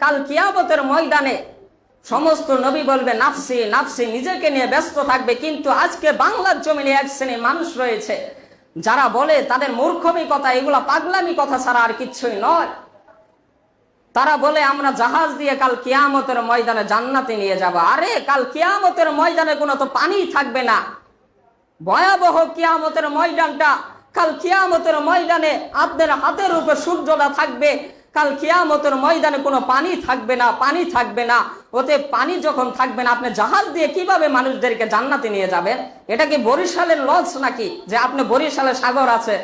কাল কিয়ামতের ময়দানে সমস্ত নবী বলবে, নাফসি নাফসি, নিজেকে নিয়ে ব্যস্ত থাকবে। কিন্তু আজকে বাংলার জমিনে এক শ্রেণির মানুষ রয়েছে, যারা বলে তাদের মূর্খমি কথা এগুলা পাগলামি কথা ছাড়া আর কিচ্ছুই নয়। তারা বলে, আমরা জাহাজ দিয়ে কাল কিয়ামতের ময়দানে জান্নাতে নিয়ে যাব। আরে, কাল কিয়ামতের ময়দানে কোনো তো পানি থাকবে না। ভয়াবহ কিয়ামতের ময়দানটা, কাল কিয়ামতের ময়দানে আপনার হাতের উপর সূর্যটা থাকবে। কাল কিয়ামতের ময়দানে কোনো পানি থাকবে না, পানি থাকবে না। ওতে পানি যখন থাকবে না, আপনি জাহাজ দিয়ে কীভাবে মানুষদেরকে জান্নাতে নিয়ে যাবেন? এটা কি বরিশালের লঞ্চ নাকি? যে আপনি বরিশালে সাগর আছে,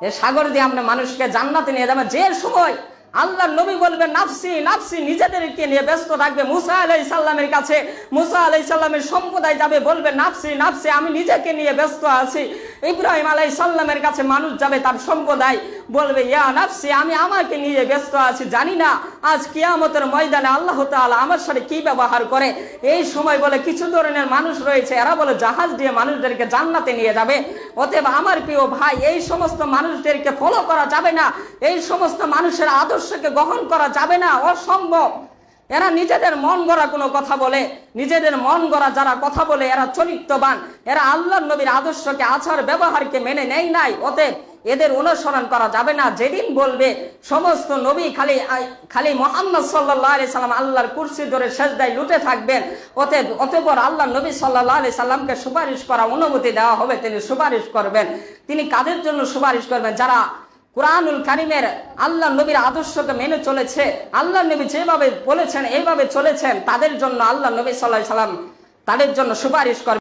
এ সাগর দিয়ে আপনি মানুষকে জান্নাতে নিয়ে যাবেন। যে সময় আল্লাহ নবী বলবে, নাফসি নাফসি, নিজেদেরকে নিয়ে ব্যস্ত থাকবে। মুসা আলাই সাল্লামের কাছে, মুসা আলাই সাল্লামের সম্প্রদায় যাবে, বলবে, নাফসি নাফসি, আমি নিজেকে নিয়ে ব্যস্ত আছি। ইব্রাহিম আলাই সাল্লামের কাছে মানুষ যাবে, তার সম্প্রদায় বলবে, ইয়া নাফসি, আমি আমাকে নিয়ে ব্যস্ত আছি, জানি না আজ কিয়ামতের ময়দানে আল্লাহ তাআলা আমার সাথে কি ব্যবহার করে। এই সময় বলে কিছু ধরনের মানুষ রয়েছে, এরা বলে জাহাজ দিয়ে মানুষদেরকে জান্নাতে নিয়ে যাবে। অতএব আমার প্রিয় ভাই, এই সমস্ত মানুষদেরকে ফলো করা যাবে না, এই সমস্ত মানুষের আদর্শকে গ্রহণ করা যাবে না, অসম্ভব। এরা নিজেদের মন গড়া কোনো কথা বলে, নিজেদের মন গড়া যারা কথা বলে, এরা চরিত্রবান। এরা আল্লাহ নবীর আদর্শকে, আচার ব্যবহারকে মেনে নেয় নাই, অতএব এদের অনুসরণ করা যাবে না। যেদিন বলবে, সমস্ত নবী খালি খালি মোহাম্মদ সাল্লাহ আলি সাল্লাম আল্লাহর কুর্সি ধরে সেজদায় লুটে থাকবেন, অতএব অতঃপর আল্লাহ নবী সাল্লাহ আলি সাল্লামকে সুপারিশ করা অনুমতি দেওয়া হবে, তিনি সুপারিশ করবেন। তিনি কাদের জন্য সুপারিশ করবেন? যারা কোরআনুল কারিমের আল্লাহ নবীর আদর্শকে মেনে চলেছে, আল্লাহ নবী যেভাবে বলেছেন, এইভাবে চলেছেন, তাদের জন্য আল্লাহ নবী সাল্লাহ সাল্লাম তাদের জন্য সুপারিশ করবেন